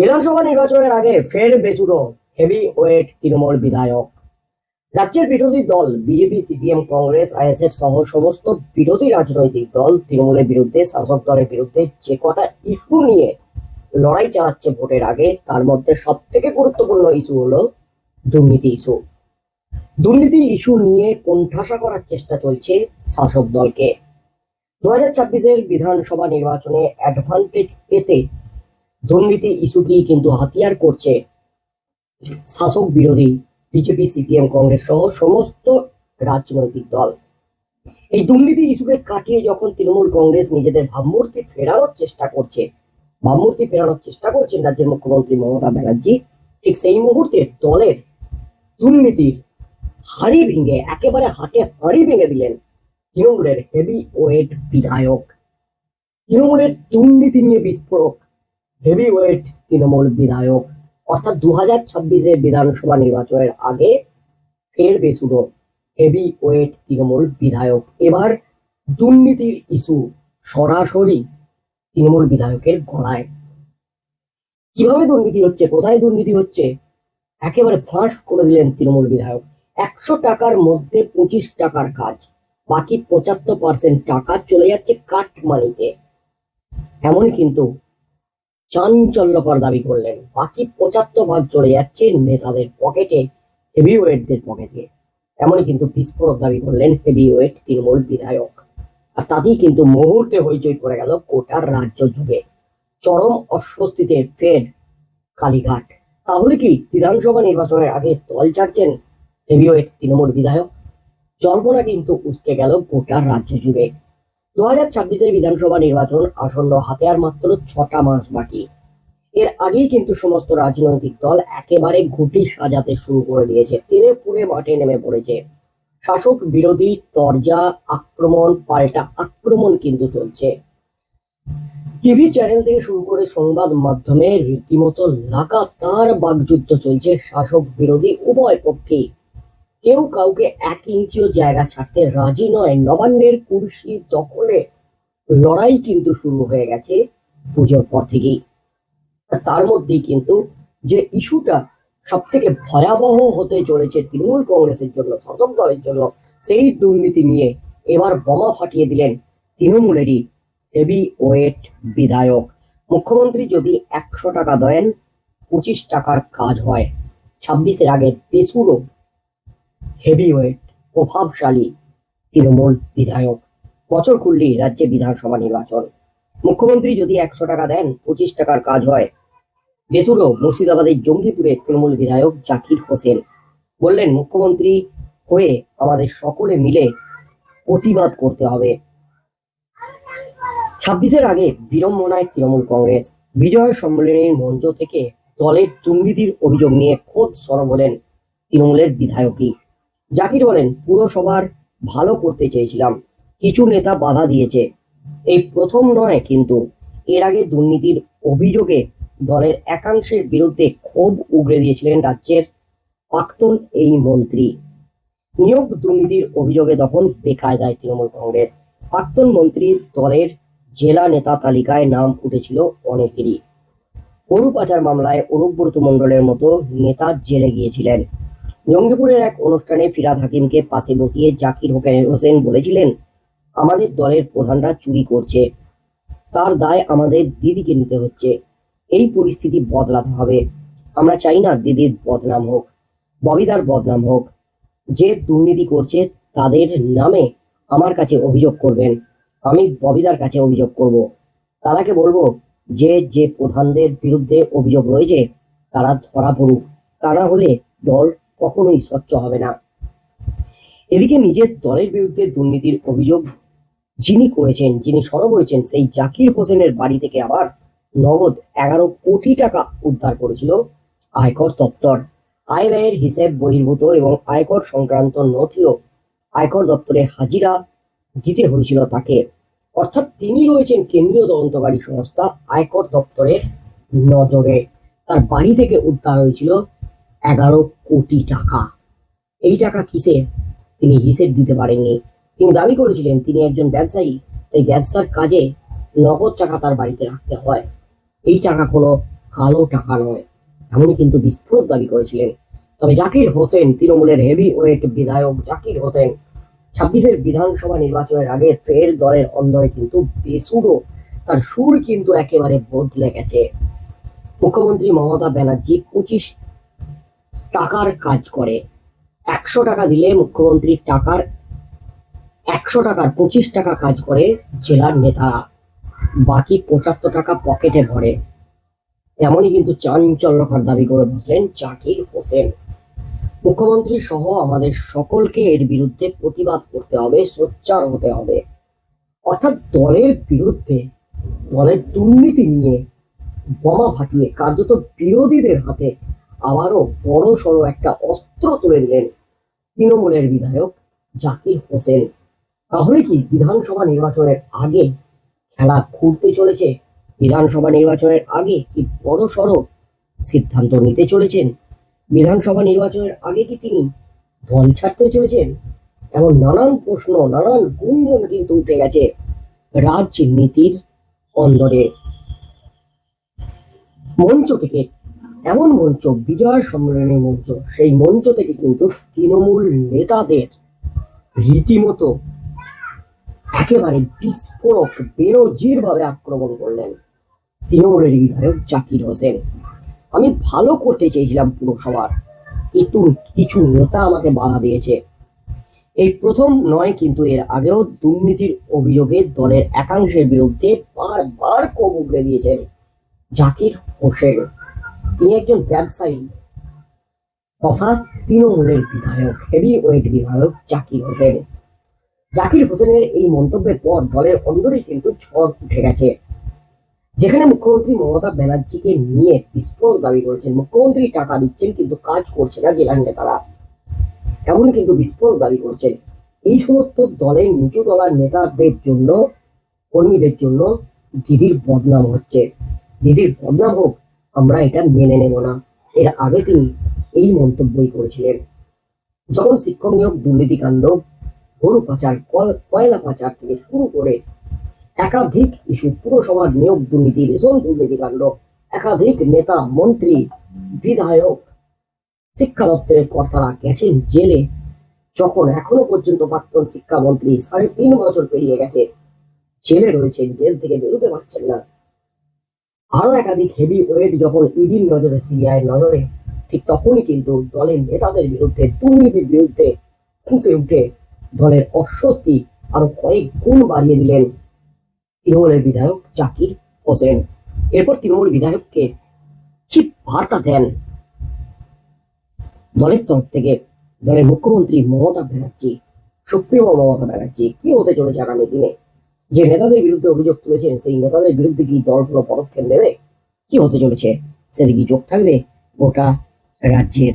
বিধানসভা নির্বাচনের আগে ফের বেসুরো হেভি ওয়েট তৃণমূল বিধায়ক। রাজ্যের বিরোধী দল, বিজেপি, সিপিএম, কংগ্রেস, আইএসএফ সহ সমস্ত বিরোধী রাজনৈতিক দল তৃণমূলের বিরুদ্ধে, শাসক দলের বিরুদ্ধে যে কটা ইস্যু নিয়ে লড়াই চালাচ্ছে ভোটের আগে, তার মধ্যে সব থেকে গুরুত্বপূর্ণ ইস্যু হলো দুর্নীতি ইস্যু দুর্নীতি ইস্যু নিয়ে কোণঠাসা করার চেষ্টা চলছে শাসক দলকে। দু হাজার ছাব্বিশের বিধানসভা নির্বাচনে অ্যাডভান্টেজ পেতে দুর্নীতি ইস্যুটি কিন্তু হাতিয়ার করছে শাসক বিরোধী বিজেপি, সিপিএম, কংগ্রেস সহ সমস্ত রাজনৈতিক দল। এই দুর্নীতি ইস্যুকে কাটিয়ে যখন তৃণমূল কংগ্রেস নিজেদের ভাবমূর্তি ফেরানোর চেষ্টা করছে, ভাবমূর্তি ফেরানোর চেষ্টা করছেন রাজ্যের মুখ্যমন্ত্রী মমতা ব্যানার্জি, ঠিক সেই মুহূর্তে দলের দুর্নীতির হাড়ি ভেঙে, একেবারে হাটে হাড়ি ভেঙে দিলেন তৃণমূলের হেভি ওয়েট বিধায়ক। তৃণমূলের দুর্নীতি নিয়ে বিস্ফোরক হেভি ওয়েট তৃণমূল বিধায়ক, অর্থাৎ দু হাজার ছাব্বিশের বিধানসভা নির্বাচনের আগে ফের বেসুরো হেভি ওয়েট তৃণমূল বিধায়ক। এবার দুর্নীতির ইস্যু সরাসরি তৃণমূল বিধায়কের গলায়। কীভাবে দুর্নীতি হচ্ছে? কোথায় দুর্নীতি হচ্ছে? একেবারে ফাঁস করে দিলেন তৃণমূল বিধায়ক। একশো টাকার মধ্যে পঁচিশ টাকার কাজ, বাকি পঁচাত্তর পার্সেন্ট টাকা চলে যাচ্ছে কাটমানিতে। এমন কিন্তু চাঞ্চল্যকর দাবি করলেন। বাকি পঁচাত্তর ভাগ চলে যাচ্ছে নেতাদের পকেটে হেভি ওয়েটদের পকেটে। এমনই কিন্তু বিস্ফোরক দাবি করলেন হেভি ওয়েট তৃণমূল বিধায়ক। আর তাতেই কিন্তু মুহূর্তে হইচই পড়ে গেল কোটার রাজ্য যুগে চরম অস্বস্তিতে ফের কালীঘাট। তাহলে কি বিধানসভা নির্বাচনের আগে দল ছাড়ছেন হেভিওয়েট তৃণমূল বিধায়ক? জল্পনা কিন্তু উসকে গেল গোটার রাজ্য জুড়ে। দু হাজার ছাব্বিশের বিধানসভা নির্বাচন আসন্ন হাতে আর মাত্র ছটা মাস বাকি। এর আগেই কিন্তু সমস্ত রাজনৈতিক দল একেবারে ঘুটি সাজাতে শুরু করে দিয়েছে। তেলে পুড়ে মাঠে নেমে পড়েছে। শাসক বিরোধী তরজা, আক্রমণ, পাল্টা আক্রমণ কিন্তু চলছে। টিভি চ্যানেল থেকে শুরু করে সংবাদ মাধ্যমে রীতিমতো লাগাতার বাকযুদ্ধ চলছে শাসক বিরোধী উভয় পক্ষেই। কেউ কাউকে এক ইঞ্চিও জায়গা ছাড়তে রাজি নয়। নবান্নের কুর্সি দখলে লড়াই কিন্তু শুরু হয়ে গেছে পুজোর পর থেকেই। তার মধ্যেই কিন্তু যে ইস্যুটা সব থেকে ভয়াবহ হতে চলেছে তৃণমূল কংগ্রেসের জন্য, শাসক দলের জন্য, সেই দুর্নীতি নিয়ে এবার বোমা ফাটিয়ে দিলেন তৃণমূলেরই হেভি ওয়েট বিধায়ক। মুখ্যমন্ত্রী যদি একশো টাকা দেন, পঁচিশ টাকার কাজ হয়। ছাব্বিশের আগে বেসুরো হেভি ওয়েট প্রভাবশালী তৃণমূল বিধায়ক। বছর খুললেই রাজ্যে বিধানসভা নির্বাচন। মুখ্যমন্ত্রী যদি একশো টাকা দেন, পঁচিশ টাকার কাজ হয়। বেসুরো, মুর্শিদাবাদের জঙ্গিপুরে তৃণমূল বিধায়ক জাকির হোসেন বললেন, মুখ্যমন্ত্রী হয়ে আমাদের সকলে মিলে প্রতিবাদ করতে হবে। ছাব্বিশের আগে বিড়ম্বনায় তৃণমূল কংগ্রেস। বিজয় সম্মেলনের মঞ্চ থেকে দলের দুর্নীতির অভিযোগ নিয়ে খোদ সরব হলেন তৃণমূলের বিধায়কই। জাকির বলেন পুরসভার ভালো করতে চেয়েছিলাম। কিছু নেতা বাধা দিয়েছে। এই প্রথম নয় কিন্তু, এর আগে দুর্নীতির অভিযোগে দলের একাংশের বিরুদ্ধে ক্ষোভ উগড়ে দিয়েছিলেন রাজ্যের প্রাক্তন এই মন্ত্রী। নিয়োগ দুর্নীতির অভিযোগে তখন বেকায়দায় তৃণমূল কংগ্রেস। প্রাক্তন মন্ত্রীর দলের জেলা নেতা তালিকায় নাম উঠেছিল অনেকেরই। গরু পাচার মামলায় অনুব্রত মণ্ডলের মতো নেতা জেলে গিয়েছিলেন। জঙ্গিপুরের এক অনুষ্ঠানে ফিরাদ হাকিমকে পাশে বসিয়ে জাকির হোসেন বলেছিলেন, আমাদের দলের প্রধানরা চুরি করছে। তার দায় আমাদের দিদিকে নিতে হচ্ছে। এই পরিস্থিতি বদলাতে হবে। আমরা চাই না দিদির বদনাম হোক ববিদার বদনাম হোক। যে দুর্নীতি করছে তাদের নামে আমার কাছে অভিযোগ করবেন। আমি ববিদার কাছে অভিযোগ করব। তারাকে বলব, যে যে প্রধানদের বিরুদ্ধে অভিযোগ রয়েছে, তারা ধরা পড়ুক। তা না হলে দল কখনোই স্বচ্ছ হবে না। এদিকে নিজের দলের বিরুদ্ধে দুর্নীতির অভিযোগ যিনি করেছেন, যিনি সরব হয়েছেন, সেই জাকির হোসেনের বাড়ি থেকে আবার নগদ এগারো কোটি টাকা উদ্ধার করেছিল আয়কর দপ্তর। আয় ব্যয়ের হিসেব বহির্ভূত এবং আয়কর সংক্রান্ত নথিও আয়কর দপ্তরে হাজিরা দিতে হয়েছিল তাকে। অর্থাৎ তিনি রয়েছেন কেন্দ্রীয় তদন্তকারী সংস্থা আয়কর দপ্তরের নজরে। তার বাড়ি থেকে উদ্ধার হয়েছিল এগারো কোটি টাকা। এই টাকা কিসের? তিনি হিসেব দিতে পারেননি। তিনি দাবি করেছিলেন, তিনি একজন ব্যবসায়ী, তাই ব্যবসার কাজে নগদ টাকা তার বাড়িতে রাখতে হয়। এই টাকা কোনো কালো টাকা নয়, এমনই কিন্তু বিস্ফোরক দাবি করেছিলেন। তবে জাকির হোসেন, তৃণমূলের হেভি ওয়েট বিধায়ক জাকির হোসেন, ছাব্বিশের বিধানসভা নির্বাচনের আগে ফের দলের অন্দরে কিন্তু বেসুরো, তার সুর কিন্তু একেবারে বদলে গেছে। মুখ্যমন্ত্রী মমতা ব্যানার্জি পঁচিশ টাকার কাজ করে। একশো টাকা দিলে মুখ্যমন্ত্রীর টাকার, একশো টাকার পঁচিশ টাকা কাজ করে জেলার নেতারা। বাকি পঁচাত্তর টাকা পকেটে ভরে। এমনই কিন্তু চাঞ্চল্যকর দাবি করে বসলেন জাকির হোসেন। মুখ্যমন্ত্রী সহ আমাদের সকলকে এর বিরুদ্ধে প্রতিবাদ করতে হবে, সোচ্চার হতে হবে। অর্থাৎ দলের বিরুদ্ধে, দলের দুর্নীতি নিয়ে বোমা ফাটিয়ে কার্যত বিরোধীদের হাতে আবারও বড় সড়ো একটা অস্ত্র তুলে দিলেন তৃণমূলের বিধায়ক জাকির হোসেন। তাহলে কি বিধানসভা নির্বাচনের আগে খেলা ঘুরতে চলেছে? বিধানসভা নির্বাচনের আগে কি বড় সড়ো সিদ্ধান্ত নিতে চলেছেন? বিধানসভা নির্বাচনের আগে কি তিনি দল ছাড়তে চলেছেন? এমন নানান প্রশ্ন, নানান গুঞ্জন কিন্তু উঠে গেছে রাজনীতির অন্দরে। মঞ্চ থেকে এমন মঞ্চ, বিজয় সম্মেলনী মঞ্চ, সেই মঞ্চ থেকে কিন্তু তৃণমূল নেতাদের রীতিমতো একেবারে বিস্ফোরক বেরোজির ভাবে আক্রমণ করলেন তৃণমূলের বিধায়ক জাকির হোসেন। আমি ভালো করতে চেয়েছিলাম পুরসভার, কিন্তু কিছু নেতা আমাকে বাধা দিয়েছে। এই প্রথম নয় কিন্তু এর আগেও দুর্নীতির অভিযোগে দলের একাংশের বিরুদ্ধে বারবার উগড়ে দিয়েছেন জাকির হোসেন। তিনি একজন ব্যবসায়ী। তথা তৃণমূলের বিধায়ক হেভি ওয়েট বিধায়ক জাকির হোসেন। জাকির হোসেনের এই মন্তব্যের পর দলের অন্দরেই কিন্তু ঝড় উঠে গেছে। যেখানে মুখ্যমন্ত্রী মমতা ব্যানার্জিকে নিয়ে বিস্ফোরক দাবি করেছেন। মুখ্যমন্ত্রী টাকা দিচ্ছেন কিন্তু কাজ করছে না জেলার নেতারা। এমন কিন্তু বিস্ফোরক দাবি করছেন। এই সমস্ত দলের নিচু তলার নেতাদের জন্য, কর্মীদের জন্য দিদির বদনাম হচ্ছে। দিদির বদনাম হোক আমরা এটা মেনে নেব না। এর আগে তিনি এই মন্তব্যই করেছিলেন। যখন শিক্ষক নিয়োগ দুর্নীতিকাণ্ড গরু পাচার কয়লা পাচার থেকে শুরু করে একাধিক ইস্যু, পুরসভার নিয়োগ, দুর্নীতি, রেশন দুর্নীতিকাণ্ড একাধিক নেতা, মন্ত্রী, বিধায়ক, শিক্ষা দপ্তরের কর্তারা গেছেন জেলে। যখন এখনও পর্যন্ত প্রাক্তন শিক্ষামন্ত্রী সাড়ে তিন বছর পেরিয়ে গেছে, জেলে রয়েছেন, জেল থেকে বেরোতে পারছেন না। আরও একাধিক হেভি ওয়েট যখন ইডির নজরে সিবিআই নজরে, ঠিক তখনই কিন্তু দলের নেতাদের বিরুদ্ধে, দুর্নীতির বিরুদ্ধে ফুঁসে উঠে দলের অস্বস্তি আরও কয়েক গুণ বাড়িয়ে দিলেন তৃণমূলের বিধায়ক জাকির হোসেন। এরপর তৃণমূল বিধায়ককে কি বার্তা দেন? দলের তরফ থেকে দলের মুখ্যমন্ত্রী মমতা ব্যানার্জি, সুপ্রিমো মমতা ব্যানার্জি, কি হতে চলেছে আগামী দিনে? যে নেতাদের বিরুদ্ধে অভিযোগ তুলেছেন, সেই নেতাদের বিরুদ্ধে কি দল কোনো পদক্ষেপ নেবে? কি হতে চলেছে? সেদিকে যোগ থাকবে গোটা রাজ্যের